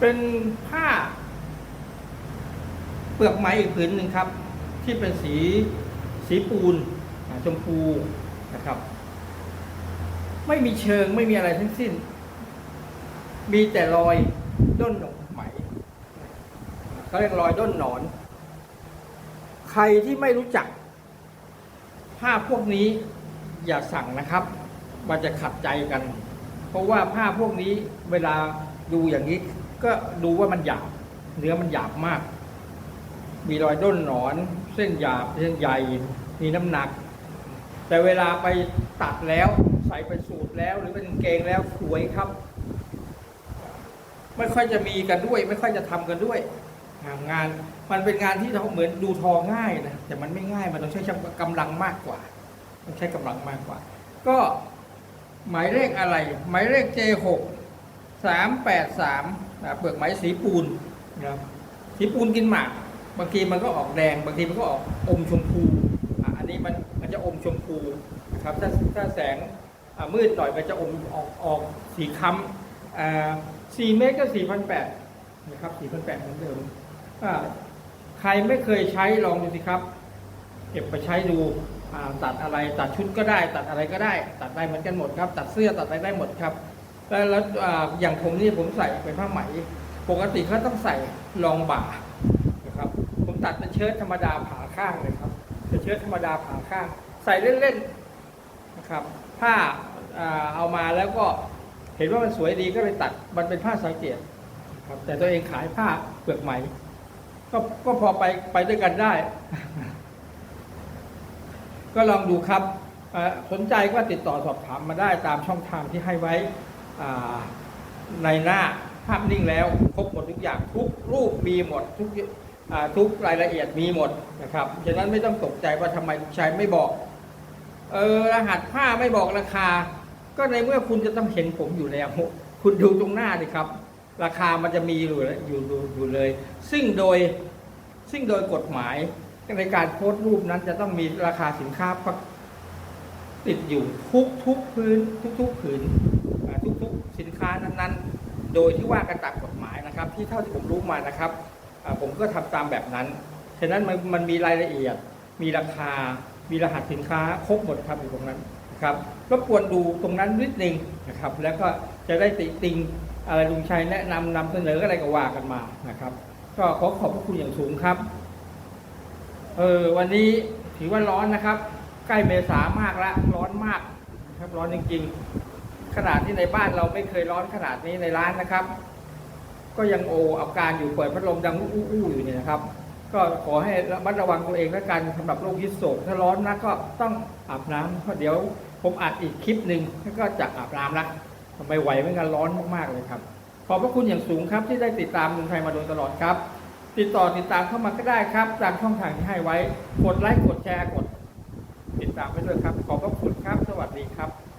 เป็นผ้า เปลือกไม้อีกผืนหนึ่งครับ ที่เป็นสีสีปูนชมพูนะครับ ไม่มีเชิงไม่มีอะไรทั้งสิ้น มีแต่รอยด้นหนไหมเขาเรียกรอยด้นหนอน ใครที่ไม่รู้จัก ผ้าพวกนี้อย่าสั่งนะครับ มันจะขัดใจกัน เพราะว่าผ้าพวกนี้เวลาดูอย่างนี้ ก็ดูว่ามันหยาบ เนื้อมันหยาบมาก มีรอยด้นหนอน เส้นหยาบเส้นใหญ่ มีน้ำหนัก แต่เวลาไปตัดแล้ว ใส่ไปสูตรแล้ว หรือเป็นเกงแล้วสวยครับ ไม่ค่อยจะมีกันด้วย ไม่ค่อยจะทำกันด้วยงานงานมันเป็นงานที่เราเหมือนดูทอง่ายนะแต่มันไม่ง่ายมันต้องใช้กำลังมากกว่า ต้องใช้กำลังมากกว่า ก็หมายเลขอะไร หมายเลข J6 383นะเปลือกไม้สีปูนนะครับสีปูนกินหมาก บางทีมันก็ออกแดง บางทีมันก็ออกอมชมพูอะอันนี้มันมันจะอมชมพูนะครับถ้าถ้าแสงอะมืดหน่อยมันจะอมออกออกสีค้ำอ่า4เมตรก็4,800นะครับ4,800เหมือนเดิมอ่าใครไม่เคยใช้ลองดูสิครับ เก็บไปใช้ดูอ่าตัดอะไรตัดชุดก็ได้ ตัดอะไรก็ได้ ตัดได้เหมือนกันหมดครับ ตัดเสื้อตัดอะไรได้หมดครับ แล้วแล้วอย่างผมนี่ผมใส่เป็นผ้าไหม ปกติเขาต้องใส่รองบ่านะครับ ผมตัดเป็นเชิ้ตธรรมดาผ่าข้างเลยครับเป็นเชิ้ตธรรมดาผ่าข้าง ใส่เล่นๆนะครับผ้าเอามาแล้วก็เห็นว่ามันสวยดีก็เลยตัดมันเป็นผ้าสังเกตครับ แต่ตัวเองขายผ้าเปลือกไหมก็ก็พอไปไปด้วยกันได้ ก็ลองดูครับสนใจก็ติดต่อสอบถามมาได้ตามช่องทางที่ให้ไว้ ในหน้าภาพนิ่งแล้วครบหมดทุกอย่างทุกรูปมีหมดทุกทุกรายละเอียดมีหมดนะครับฉะนั้นไม่ต้องตกใจว่าทำไมชายไม่บอกเออรหัสผ้าไม่บอกราคา ก็ในเมื่อคุณจะต้องเห็นผมอยู่แล้ว คุณดูตรงหน้าดิครับ ราคามันจะมีอยู่อยู่อยู่เลย ซึ่งโดยซึ่งโดยกฎหมายในการโพสต์รูปนั้นจะต้องมีราคาสินค้าติดอยู่ทุกทุกพื้นทุกทุกผืนอ่าทุกทุกสินค้านั้นๆ โดยที่ว่ากันตามกฎหมายนะครับ ที่เท่าที่ผมรู้มานะครับผมก็ทำตามแบบนั้น ฉะนั้นมันมันมีรายละเอียด มีราคา มีรหัสสินค้าครบหมดครับอยู่ตรงนั้นนะครับรบกวนดูตรงนั้นนิดนึงนะครับ แล้วก็จะได้ติติงอะไรลุงชัยแนะนำนำเสนออะไรก็ว่ากันมานะครับ ก็ขอขอบพระคุณอย่างสูงครับ เออวันนี้ถือว่าร้อนนะครับ ใกล้เมษามากแล้วร้อนมากนะครับร้อนจริงๆ ขนาดที่ในบ้านเราไม่เคยร้อนขนาดนี้ในร้านนะครับ ก็ยังโออาการอยู่เปิดพัดลมดังอู้อู้อยู่เนี่ยนะครับ ก็ขอให้ระมัดระวังตัวเองแล้วกันสำหรับโรคฮิสโตกถ้าร้อนนะก็ต้องอาบน้ำเพราะเดี๋ยวผมอัดอีกคลิปหนึ่งแล้วก็จะอาบน้ำละทำไมไหวเมือนกันร้อนมากๆเลยครับขอบพระคุณอย่างสูงครับที่ได้ติดตามเมืองไทยมาโดยตลอดครับ ติดต่อติดตามเข้ามาก็ได้ครับตามช่องทางที่ให้ไว้ กดไลค์กดแชร์กด ติดตามไปด้วยครับ ขอบพระคุณครับ สวัสดีครับ